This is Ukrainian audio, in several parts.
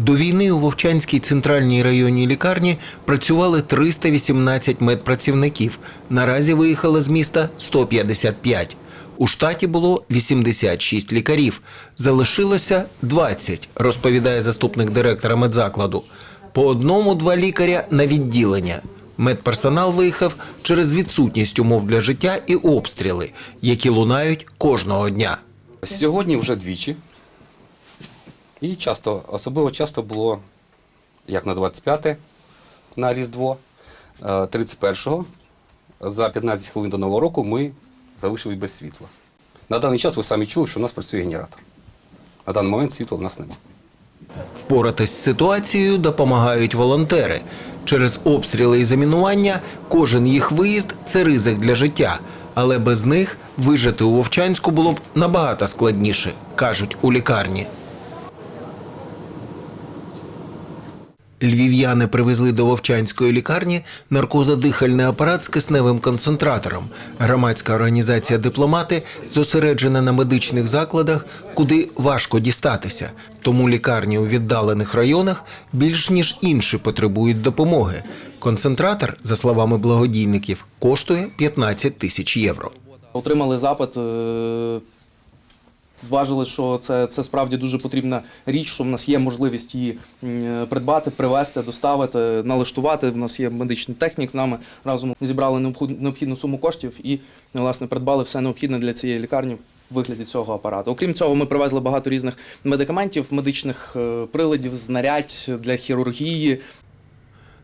До війни у Вовчанській центральній районній лікарні працювали 318 медпрацівників. Наразі виїхало з міста 155. У штаті було 86 лікарів. Залишилося 20, розповідає заступник директора медзакладу. По одному-два лікаря на відділення. Медперсонал виїхав через відсутність умов для життя і обстріли, які лунають кожного дня. Сьогодні вже двічі. І часто, особливо часто було як на 25 на Різдво, е, 31-го. За 15 хвилин до Нового року ми залишились без світла. На даний час ви самі чули, що у нас працює генератор. На даний момент світла в нас немає. Впоратись з ситуацією допомагають волонтери. Через обстріли і замінування кожен їх виїзд це ризик для життя. Але без них вижити у Вовчанську було б набагато складніше, кажуть у лікарні. Львів'яни привезли до Вовчанської лікарні наркозодихальний апарат з кисневим концентратором. Громадська організація Дипломати зосереджена на медичних закладах, куди важко дістатися. Тому лікарні у віддалених районах більш ніж інші потребують допомоги. Концентратор, за словами благодійників, коштує 15 тисяч євро. Отримали запит, е, зважили, що це, це справді дуже потрібна річ, що в нас є можливість її придбати, привезти, доставити, налаштувати. В нас є медичний технік з нами разом зібрали необхід- необхідну суму коштів і власне придбали все необхідне для цієї лікарні. Вигляді цього апарату. Окрім цього, ми привезли багато різних медикаментів, медичних е, приладів, знарядь для хірургії,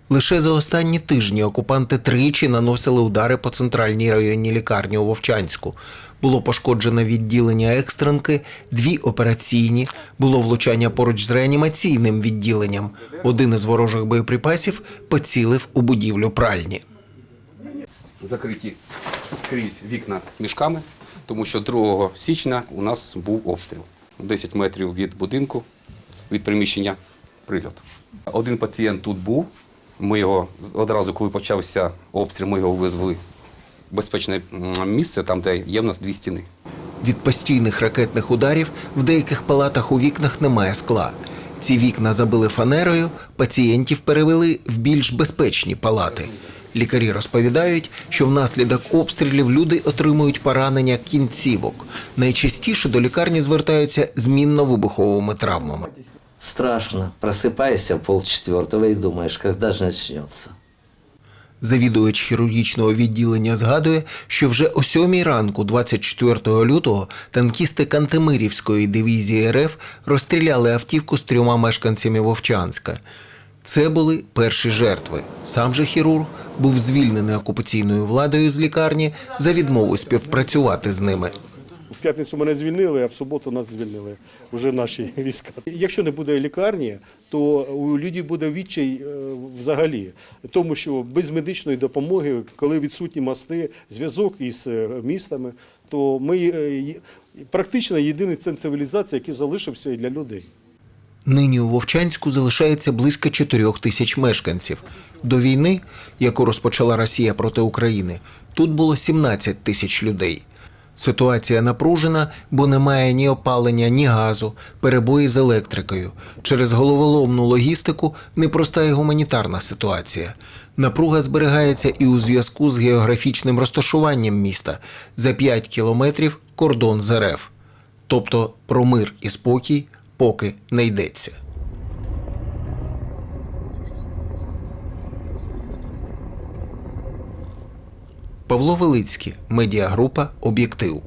Лише за останні тижні окупанти тричі наносили удари по центральній районній лікарні у Вовчанську. Було пошкоджено відділення екстренки, дві операційні, було влучання поруч з реанімаційним відділенням. Один із ворожих боєприпасів поцілив у будівлю пральні. Закриті скрізь вікна мішками, тому що 2 січня у нас був обстріл. 10 метрів від будинку, від приміщення прильот. Один пацієнт тут був. Ми його одразу, коли почався обстріл, ми його везли в безпечне місце, там, де є в нас дві стіни. Від постійних ракетних ударів в деяких палатах у вікнах немає скла. Ці вікна забили фанерою, пацієнтів перевели в більш безпечні палати. Лікарі розповідають, що внаслідок обстрілів люди отримують поранення кінцівок. Найчастіше до лікарні звертаються з мінно-вибуховими травмами. Страшно. Просыпаешься в полчетвертого и думаешь, когда же начнется. Завідувач хірургічного відділення згадує, що вже о сьомій ранку, 24 лютого, танкісти Кантемирівської дивізії РФ розстріляли автівку з трьома мешканцями Вовчанська. Це були перші жертви. Сам же хірург був звільнений окупаційною владою з лікарні за відмову співпрацювати з ними. В п'ятницю мене звільнили, а в суботу нас звільнили вже наші війська. Якщо не буде лікарні, то у людей буде відчай е, взагалі, тому що без медичної допомоги, коли відсутні мости, зв'язок із е, містами, то ми е, практично єдиний центр цивілізації, який залишився і для людей. Нині у Вовчанську залишається близько 4 тисяч мешканців. До війни, яку розпочала Росія проти України, тут було 17 тисяч людей. Ситуація напружена, бо немає ні опалення, ні газу, перебої з електрикою. Через головоломну логістику непроста і гуманітарна ситуація. Напруга зберігається і у зв'язку з географічним розташуванням міста за 5 кілометрів кордон з РФ. Тобто про мир і спокій поки не йдеться. Павло Велицький, медіагрупа Об'єктив.